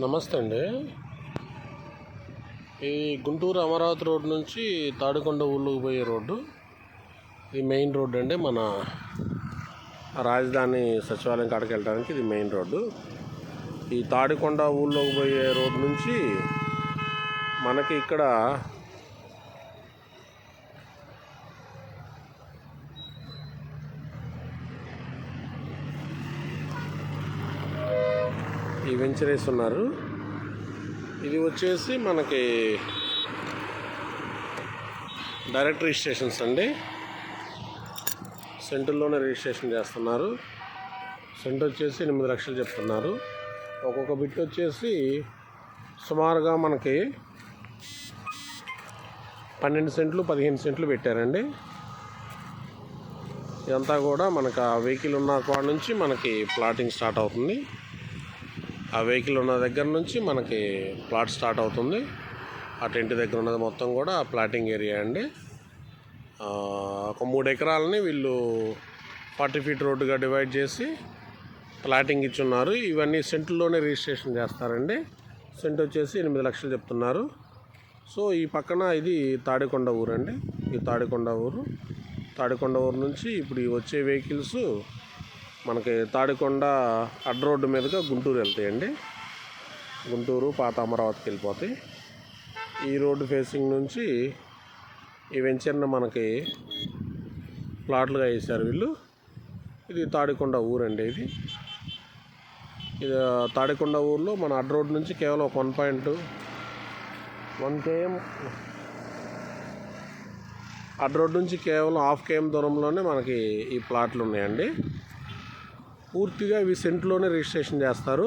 నమస్తే అండి. ఈ గుంటూరు అమరావతి రోడ్ నుంచి తాడికొండ ఊళ్ళోకి పోయే రోడ్డు. ఇది మెయిన్ రోడ్డు అండి మన రాజధాని సచివాలయం కాడికి వెళ్ళడానికి ఇది మెయిన్ రోడ్డు. ఈ తాడికొండ ఊళ్ళోకి పోయే రోడ్ నుంచి మనకి ఇక్కడ ఈ ఉన్నారు ఇది వచ్చేసి మనకి డైరెక్ట్ రిజిస్ట్రేషన్స్ అండి. సెంటర్లోనే రిజిస్ట్రేషన్ చేస్తున్నారు. సెంటర్ వచ్చేసి ఎనిమిది లక్షలు చెప్తున్నారు. ఒక్కొక్క బిట్ వచ్చేసి సుమారుగా మనకి పన్నెండు సెంట్లు పదిహేను సెంట్లు పెట్టారండి. ఇదంతా కూడా మనకు ఆ వెహికల్ ఉన్న కాడ నుంచి మనకి ప్లాటింగ్ స్టార్ట్ అవుతుంది. ఆ వెహికల్ ఉన్న దగ్గర నుంచి మనకి ప్లాట్ స్టార్ట్ అవుతుంది. ఆ టెంట్ దగ్గర ఉన్నది మొత్తం కూడా ప్లాటింగ్ ఏరియా అండి. ఒక మూడు ఎకరాలని వీళ్ళు ఫార్టీ ఫీట్ రోడ్డుగా డివైడ్ చేసి ప్లాటింగ్ ఇచ్చున్నారు. ఇవన్నీ సెంట్లోనే రిజిస్ట్రేషన్ చేస్తారండి. సెంట్ వచ్చేసి ఎనిమిది లక్షలు చెప్తున్నారు. సో ఈ పక్కన ఇది తాడికొండ ఊరు అండి ఈ తాడికొండ ఊరు. తాడికొండ ఊరు నుంచి ఇప్పుడు ఈ వచ్చే వెహికల్స్ మనకి తాడికొండ అడ్ రోడ్డు మీదుగా గుంటూరు వెళ్తాయండి. గుంటూరు పాత అమరావతికి వెళ్ళిపోతాయి. ఈ రోడ్డు ఫేసింగ్ నుంచి ఈ వెంచర్ని మనకి ప్లాట్లుగా వేశారు వీళ్ళు. ఇది తాడికొండ ఊరండి ఇది. ఇది తాడికొండ ఊర్లో మన అడ్ రోడ్ నుంచి కేవలం ఒక వన్ పాయింట్ వన్ కేఎం అడ్ రోడ్ నుంచి కేవలం హాఫ్ కేఎం దూరంలోనే మనకి ఈ ప్లాట్లు ఉన్నాయండి. పూర్తిగా ఇవి సెంట్లోనే రిజిస్ట్రేషన్ చేస్తారు.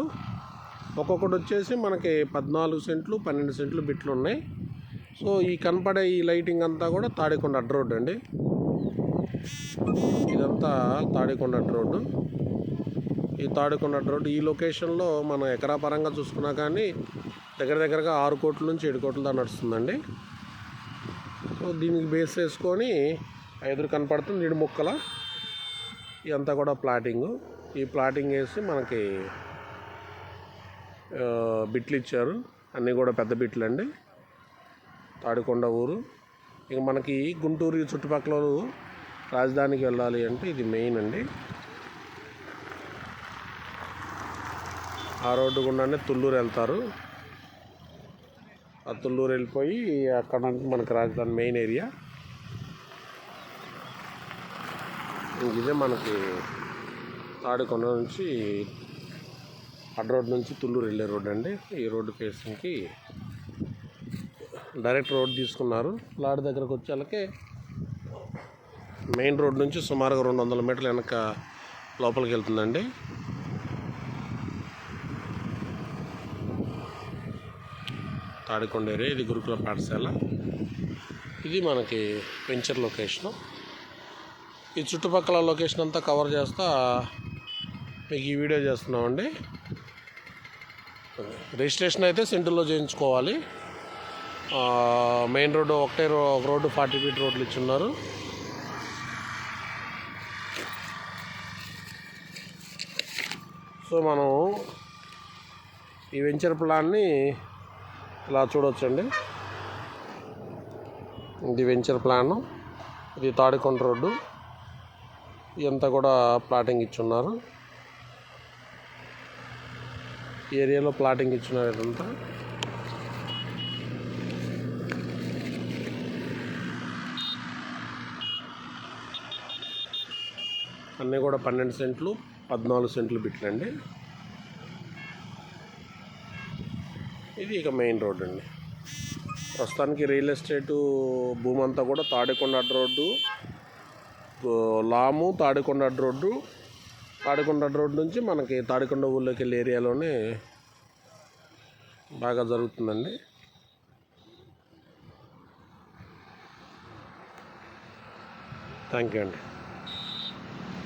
ఒక్కొక్కటి వచ్చేసి మనకి పద్నాలుగు సెంట్లు పన్నెండు సెంట్లు బిట్లు ఉన్నాయి. సో ఈ కనపడే ఈ లైటింగ్ అంతా కూడా తాడికొండ అడ్ రోడ్డు అండి. ఇదంతా తాడికొండ అడ్ రోడ్డు. ఈ తాడికొండ అడ్ రోడ్డు ఈ లొకేషన్లో మనం ఎకరా పరంగా చూసుకున్నా కానీ దగ్గర దగ్గరగా ఆరు కోట్ల నుంచి ఏడు కోట్ల దాకా నడుస్తుందండి. సో దీనికి బేస్ వేసుకొని ఎదురు కనపడుతుంది నిడు ముక్కల. ఇదంతా కూడా ప్లాటింగు. ఈ ప్లాటింగ్ వేసి మనకి బిట్లు ఇచ్చారు. అన్నీ కూడా పెద్ద బిట్లు అండి తాడికొండ ఊరు. ఇక మనకి గుంటూరు చుట్టుపక్కల రాజధానికి వెళ్ళాలి అంటే ఇది మెయిన్ అండి. ఆ రోడ్డు గుండానే తుళ్ళూరు వెళ్తారు. ఆ తుళ్ళూరు వెళ్ళిపోయి అక్కడ నుంచి మనకి రాజధాని మెయిన్ ఏరియా. ఇదే మనకి తాడికొండ నుంచి అడ్ రోడ్ నుంచి తుళ్ళూరు వెళ్ళే రోడ్ అండి. ఈ రోడ్డు ఫేసింగ్కి డైరెక్ట్ రోడ్ తీసుకున్నారు. ప్లాట్ దగ్గరకు వచ్చేళ్ళకే మెయిన్ రోడ్ నుంచి సుమారుగా రెండు వందల మీటర్ల వెనక లోపలికి వెళ్తుందండి. తాడికొండ ఏరియా ఇది గురుకుల పాఠశాల. ఇది మనకి వెంచర్ లొకేషను. ఈ చుట్టుపక్కల లొకేషన్ అంతా కవర్ చేస్తా మీకు ఈ వీడియో చేస్తున్నామండి. రిజిస్ట్రేషన్ అయితే సెంటర్లో చేయించుకోవాలి. మెయిన్ రోడ్డు ఒకటే ఒక రోడ్డు ఫార్టీ ఫీట్ రోడ్లు ఇచ్చున్నారు. సో మనం ఈ వెంచర్ ప్లాన్ని ఇలా చూడవచ్చండి ఇది వెంచర్ ప్లాన్. ఇది తాడికొండ రోడ్డు. ఇదంతా కూడా ప్లాటింగ్ ఇచ్చున్నారు. ఏరియాలో ప్లాటింగ్ ఇచ్చినారు ఇదంతా అన్నీ కూడా పన్నెండు సెంట్లు పద్నాలుగు సెంట్లు బిట్లండి. ఇది ఇక మెయిన్ రోడ్ అండి. ప్రస్తుతానికి రియల్ ఎస్టేట్ భూమంతా కూడా తాడికొండ అడ్డ రోడ్డు లాము తాడికొండ అడ్డ రోడ్డు తాడికొండ రోడ్ నుంచి మనకి తాడికొండ ఊళ్ళోకి వెళ్ళే ఏరియాలోనే బాగా జరుగుతుందండి. థ్యాంక్ యూ అండి.